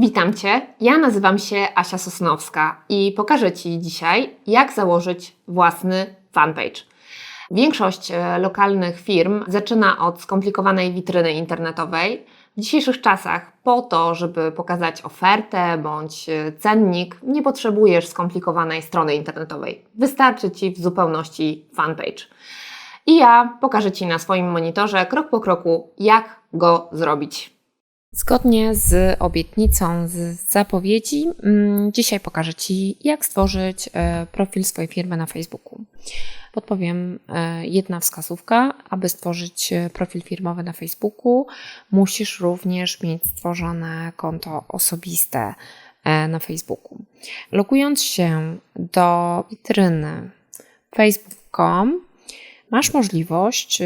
Witam Cię, ja nazywam się Asia Sosnowska i pokażę Ci dzisiaj, jak założyć własny fanpage. Większość e, lokalnych firm zaczyna od skomplikowanej witryny internetowej. W dzisiejszych czasach, po to, żeby pokazać ofertę bądź e, cennik, nie potrzebujesz skomplikowanej strony internetowej. Wystarczy Ci w zupełności fanpage. I ja pokażę Ci na swoim monitorze krok po kroku, jak go zrobić. Zgodnie z obietnicą, z zapowiedzi, mm, dzisiaj pokażę Ci, jak stworzyć e, profil swojej firmy na Facebooku. Podpowiem e, jedna wskazówka. Aby stworzyć e, profil firmowy na Facebooku, musisz również mieć stworzone konto osobiste na Facebooku. Logując się do witryny facebook.com, masz możliwość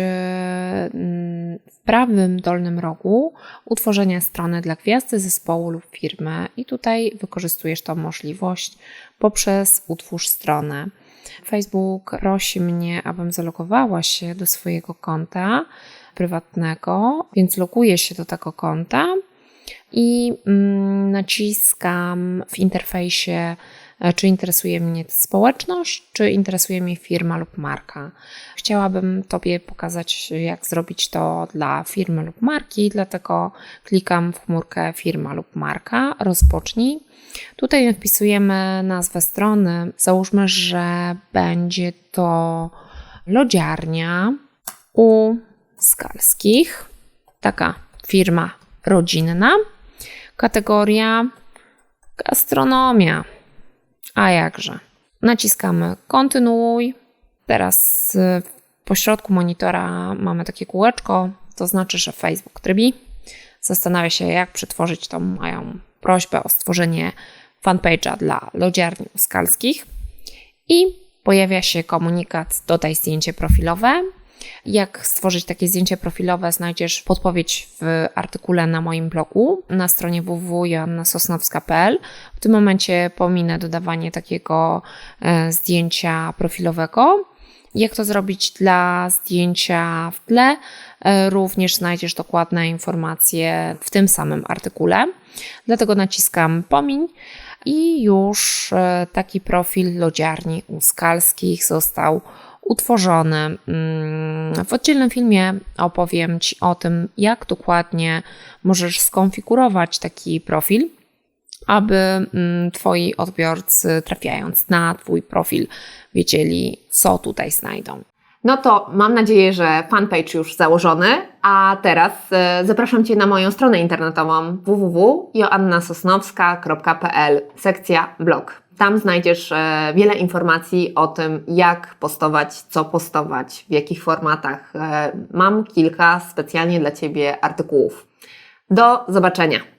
w prawym dolnym rogu utworzenia strony dla gwiazdy zespołu lub firmy i tutaj wykorzystujesz tą możliwość poprzez utwórz stronę. Facebook prosi mnie, abym zalogowała się do swojego konta prywatnego, więc loguję się do tego konta i mm, naciskam w interfejsie czy interesuje mnie społeczność, czy interesuje mnie firma lub marka. Chciałabym Tobie pokazać, jak zrobić to dla firmy lub marki, dlatego klikam w chmurkę firma lub marka, rozpocznij. Tutaj wpisujemy nazwę strony. Załóżmy, że będzie to lodziarnia u Skalskich. Taka firma rodzinna. Kategoria gastronomia. A jakże. Naciskamy kontynuuj. Teraz y, po środku monitora mamy takie kółeczko, to znaczy, że Facebook trybi. Zastanawia się, jak przetworzyć tą moją prośbę o stworzenie fanpage'a dla lodziarni uskalskich. I pojawia się komunikat dodaj zdjęcie profilowe. Jak stworzyć takie zdjęcie profilowe, znajdziesz podpowiedź w artykule na moim blogu na stronie www.joannasosnowska.pl. W tym momencie pominę dodawanie takiego e, zdjęcia profilowego. Jak to zrobić dla zdjęcia w tle? E, również znajdziesz dokładne informacje w tym samym artykule. Dlatego naciskam pomiń i już e, taki profil lodziarni u Skalskich został utworzony. Mm, w oddzielnym filmie opowiem Ci o tym, jak dokładnie możesz skonfigurować taki profil, aby mm, Twoi odbiorcy, trafiając na Twój profil, wiedzieli, co tutaj znajdą. No to mam nadzieję, że fanpage już założony, a teraz e, zapraszam Cię na moją stronę internetową www.joannasosnowska.pl, sekcja blog. Tam znajdziesz e, wiele informacji o tym, jak postować, co postować, w jakich formatach. E, mam kilka specjalnie dla Ciebie artykułów. Do zobaczenia.